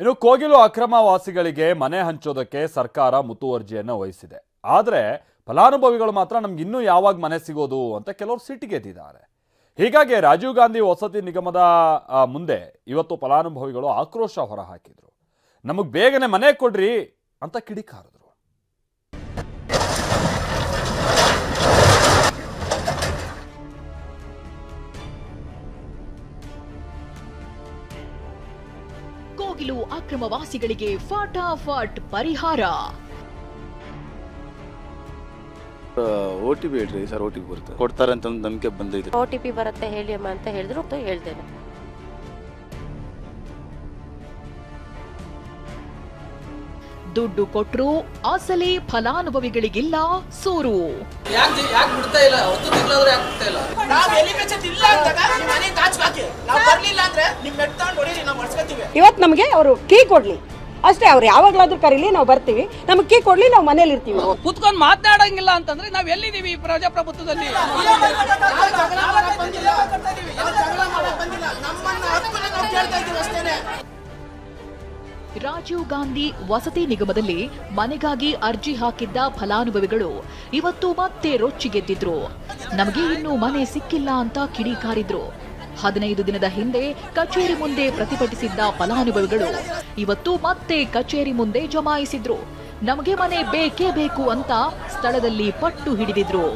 ಇನ್ನು ಕೋಗಿಲು ಅಕ್ರಮವಾಸಿಗಳಿಗೆ ಮನೆ ಹಂಚೋದಕ್ಕೆ ಸರ್ಕಾರ ಮುತುವರ್ಜಿಯನ್ನು ವಹಿಸಿದೆ. ಆದರೆ ಫಲಾನುಭವಿಗಳು ಮಾತ್ರ ನಮ್ಗೆ ಇನ್ನೂ ಯಾವಾಗ ಮನೆ ಸಿಗೋದು ಅಂತ ಕೆಲವರು ಸಿಟ್ಟಿಗೆದ್ದಿದ್ದಾರೆ ಹೀಗಾಗಿ ರಾಜೀವ್ ಗಾಂಧಿ ವಸತಿ ನಿಗಮದ ಮುಂದೆ ಇವತ್ತು ಫಲಾನುಭವಿಗಳು ಆಕ್ರೋಶ ಹೊರಹಾಕಿದರು. ನಮಗೆ ಬೇಗನೆ ಮನೆ ಕೊಡ್ರಿ ಅಂತ ಕಿಡಿಕಾರಿದ್ರು ಕೋಗಿಲು ಅಕ್ರಮವಾಸಿಗಳಿಗೆ ಫಾಟಾಫಾಟ್ ಪರಿಹಾರ. ಓ ಟಿ ಪಿ ಹೇಳ್ರಿ ಸರ್ ಓ ಟಿ ಪಿ ಬರುತ್ತೆ. ಕೊಡ್ತಾರೆ ಅಂತ ಒಂದು ನಂಬಿಕೆ ಟಿ ಪಿ ಬರುತ್ತೆ ಹೇಳಿ ಅಮ್ಮ ಅಂತ ಹೇಳಿದ್ರು ಅಂತ ಹೇಳ್ತೇನೆ ದುಡ್ಡು ಕೊಟ್ಟರು ಅಸಲಿ ಫಲಾನುಭವಿಗಳಿಗಿಲ್ಲ ಸೂರು. ಯಾಕೆ ಯಾಕೆ ಬಿಡ್ತಾ ಇಲ್ಲ? ಹತ್ತು ತಿಂಗಳಾದ್ರೂ ಯಾಕೆ ಬಿಡ್ತಾ ಇಲ್ಲ? ನಾವ್ ಇಲ್ಲ ಅಂದಾಗ ಬರ್ಲಿಲ್ಲ ಅಂದ್ರೆ ನಿಮ್ ಮೆಟ್ತೊಂಡ್ ಹೊಡೀರಿ ನಾವ್ ಮಡ್ಸ್ಕೊತೀವಿ ಇವತ್ತು ನಮಗೆ ಅವರು ಕೀ ಕೊಡ್ಲಿ. ಅಷ್ಟೇ ಅವ್ರು ಯಾವಾಗ್ಲಾದ್ರೂ ಕರೀಲಿ ನಾವು ಬರ್ತೀವಿ. ನಮಗೆ ಕೀ ಕೊಡ್ಲಿ ನಾವು ಮನೇಲಿ ಇರ್ತೀವಿ. ಕುತ್ಕೊಂಡು ಮಾತನಾಡಂಗಿಲ್ಲ ಅಂತಂದ್ರೆ ನಾವ್ ಎಲ್ಲಿದೀವಿ ಈ ಪ್ರಜಾಪ್ರಭುತ್ವದಲ್ಲಿ? ರಾಜೀವ್ ಗಾಂಧಿ ವಸತಿ ನಿಗಮದಲ್ಲಿ ಮನೆಗಾಗಿ ಅರ್ಜಿ ಹಾಕಿದ್ದ ಫಲಾನುಭವಿಗಳು ಇವತ್ತು ಮತ್ತೆ ರೊಚ್ಚಿಗೆದ್ದಿದ್ರು. ನಮಗೆ ಇನ್ನೂ ಮನೆ ಸಿಕ್ಕಿಲ್ಲ ಅಂತ ಕಿಡಿಕಾರಿದ್ರು. ಹದಿನೈದು ದಿನದ ಹಿಂದೆ ಕಚೇರಿ ಮುಂದೆ ಪ್ರತಿಭಟಿಸಿದ್ದ ಫಲಾನುಭವಿಗಳು. ಇವತ್ತು ಮತ್ತೆ ಕಚೇರಿ ಮುಂದೆ ಜಮಾಯಿಸಿದ್ರು. ನಮಗೆ ಮನೆ ಬೇಕೇ ಬೇಕು ಅಂತ ಸ್ಥಳದಲ್ಲಿ ಪಟ್ಟು ಹಿಡಿದಿದ್ರು.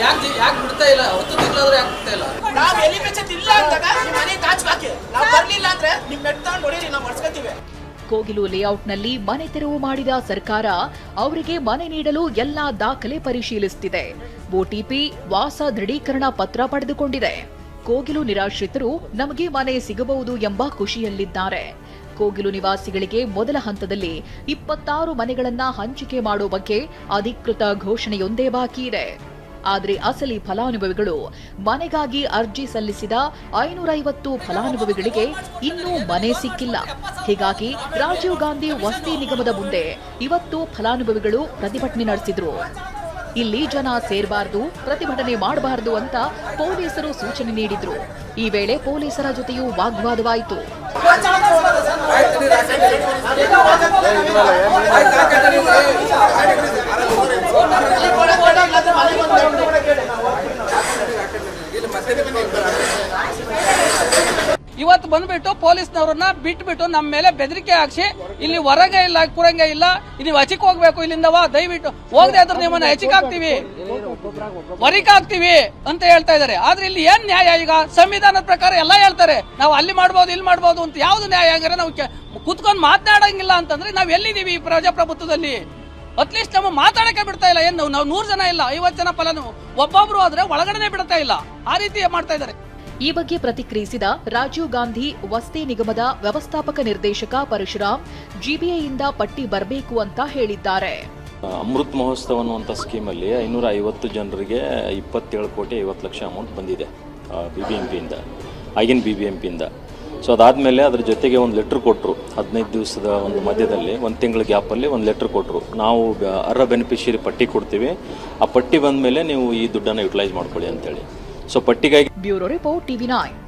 ಯಾಕೆ ಯಾಕೆ ಬಿಡ್ತಾ ಇಲ್ಲ? ಹತ್ತು ತಿಂಗಳಾದ್ರೂ ಯಾಕೆ ಬಿಡ್ತಾ ಇಲ್ಲ? ನಾವ್ ಎಲ್ಲಿ ಇಲ್ಲ ಅಂದಾಗ ನಿಮ್ ಮನೆ ಕಾಚ್ಕಾಕಿ ನಾವ್ ಬರ್ಲಿಲ್ಲ ಅಂದ್ರೆ ನಿಮ್ ಮೆಟ್ತೊಂಡ್ ಹೊಡೀರಿ ನಾವ್ ಮಡ್ಸ್ಕೊತೀವಿ ಕೋಗಿಲು ಲೇಔಟ್ನಲ್ಲಿ ಮನೆ ತೆರವು ಮಾಡಿದ ಸರ್ಕಾರ ಅವರಿಗೆ ಮನೆ ನೀಡಲು ಎಲ್ಲಾ ದಾಖಲೆ ಪರಿಶೀಲಿಸುತ್ತಿದೆ ಒಟಿಪಿ ವಾಸ ದೃಢೀಕರಣ ಪತ್ರ ಪಡೆದುಕೊಂಡಿದೆ. ಕೋಗಿಲು ನಿರಾಶ್ರಿತರು ನಮಗೆ ಮನೆ ಸಿಗಬಹುದು ಎಂಬ ಖುಷಿಯಲ್ಲಿದ್ದಾರೆ. ಕೋಗಿಲು ನಿವಾಸಿಗಳಿಗೆ ಮೊದಲ ಹಂತದಲ್ಲಿ ಇಪ್ಪತ್ತಾರು ಮನೆಗಳನ್ನ ಹಂಚಿಕೆ ಮಾಡುವ ಬಗ್ಗೆ ಅಧಿಕೃತ ಘೋಷಣೆಯೊಂದೇ ಬಾಕಿ ಇದೆ. ಆದರೆ ಅಸಲಿ ಫಲಾನುಭವಿಗಳು ಮನೆಗಾಗಿ ಅರ್ಜಿ ಸಲ್ಲಿಸಿದ ಐನೂರೈವತ್ತು ಫಲಾನುಭವಿಗಳಿಗೆ ಇನ್ನೂ ಮನೆ ಸಿಕ್ಕಿಲ್ಲ. ಹೀಗಾಗಿ ರಾಜೀವ್ ಗಾಂಧಿ ವಸತಿ ನಿಗಮದ ಮುಂದೆ ಇವತ್ತು ಫಲಾನುಭವಿಗಳು ಪ್ರತಿಭಟನೆ ನಡೆಸಿದ್ರು. ಇಲ್ಲಿ ಜನ ಸೇರಬಾರದು ಪ್ರತಿಭಟನೆ ಮಾಡಬಾರದು ಅಂತ ಪೊಲೀಸರು ಸೂಚನೆ ನೀಡಿದ್ರು ಈ ವೇಳೆ ಪೊಲೀಸರ ಜೊತೆಯೂ ವಾಗ್ವಾದವಾಯಿತು ಇವತ್ತು ಬಂದ್ಬಿಟ್ಟು ಪೊಲೀಸ್ನವ್ರನ್ನ ಬಿಟ್ಬಿಟ್ಟು ನಮ್ಮ ಮೇಲೆ ಬೆದರಿಕೆ ಹಾಕ್ಸಿ ಇಲ್ಲಿ ಹೊರಗೆ ಇಲ್ಲ ಕುರಂಗೆ ಇಲ್ಲ ನೀವು ಹಚಿಕ್ ಹೋಗ್ಬೇಕು ಇಲ್ಲಿಂದವಾ ದಯವಿಟ್ಟು ಹೋಗದೆ ಆದ್ರೆ ನಿಮ್ಮನ್ನ ಹೆಚ್ಚಿಗೆ ಹಾಕ್ತಿವಿ. ಹೊರಗೆ ಹಾಕ್ತಿವಿ ಅಂತ ಹೇಳ್ತಾ ಇದಾರೆ ಆದ್ರೆ ಇಲ್ಲಿ ಏನ್ ನ್ಯಾಯ ಈಗ? ಸಂವಿಧಾನದ ಪ್ರಕಾರ ಎಲ್ಲ ಹೇಳ್ತಾರೆ. ನಾವು ಅಲ್ಲಿ ಮಾಡ್ಬೋದು ಇಲ್ಲಿ ಮಾಡ್ಬೋದು ಅಂತ ಯಾವ್ದು ನ್ಯಾಯ? ಅಂದ್ರೆ ನಾವು ಕುತ್ಕೊಂಡ್ ಮಾತನಾಡಂಗಿಲ್ಲ ಅಂತಂದ್ರೆ ನಾವ್ ಎಲ್ಲಿದೀವಿ ಈ ಪ್ರಜಾಪ್ರಭುತ್ವದಲ್ಲಿ? ಅಟ್ಲೀಸ್ಟ್ ನಮ್ಮ ಮಾತಾಡಕ್ಕೆ ಬಿಡ್ತಾ ಇಲ್ಲ. ಏನು ನಾವು ನೂರ್ ಜನ ಇಲ್ಲ ಐವತ್ತು ಜನ ಫಲನು. ಒಬ್ಬೊಬ್ರು ಆದ್ರೆ ಒಳಗಡೆನೆ ಬಿಡ್ತಾ ಇಲ್ಲ. ಆ ರೀತಿ ಮಾಡ್ತಾ ಇದಾರೆ ಈ ಬಗ್ಗೆ ಪ್ರತಿಕ್ರಿಯಿಸಿದ ರಾಜೀವ್ ಗಾಂಧಿ, ವಸತಿ ನಿಗಮದ ವ್ಯವಸ್ಥಾಪಕ ನಿರ್ದೇಶಕ ಪರಶುರಾಮ್ ಜಿಬಿಐಯಿಂದ ಪಟ್ಟಿ ಬರಬೇಕು ಅಂತ ಹೇಳಿದ್ದಾರೆ. ಅಮೃತ್ ಮಹೋತ್ಸವ ಅನ್ನುವಂಥ ಸ್ಕೀಮಲ್ಲಿ ಐನೂರ ಐವತ್ತು ಜನರಿಗೆ ಇಪ್ಪತ್ತೇಳು ಕೋಟಿ ಐವತ್ತು ಲಕ್ಷ ಅಮೌಂಟ್ ಬಂದಿದೆ ಬಿ ಬಿ ಎಂ ಪಿಯಿಂದ ಆಗಿನ ಬಿ ಬಿ ಎಂ ಪಿಯಿಂದ ಸೊ ಅದಾದಮೇಲೆ ಅದ್ರ ಜೊತೆಗೆ ಒಂದು ಲೆಟ್ರ್ ಕೊಟ್ಟರು ಹದಿನೈದು ದಿವಸದ ಒಂದು ಮಧ್ಯದಲ್ಲಿ, ಒಂದು ತಿಂಗಳ ಗ್ಯಾಪಲ್ಲಿ ಒಂದು ಲೆಟ್ರ್ ಕೊಟ್ಟರು ನಾವು ಅರ್ಹ ಬೆನಿಫಿಷಿಯರಿ ಪಟ್ಟಿ ಕೊಡ್ತೀವಿ. ಆ ಪಟ್ಟಿ ಬಂದ ಮೇಲೆ ನೀವು ಈ ದುಡ್ಡನ್ನು ಯುಟಿಲೈಸ್ ಮಾಡ್ಕೊಳ್ಳಿ ಅಂತೇಳಿ. सो पट्टिका ब्यूरो रिपोर्ट टीवी नाइन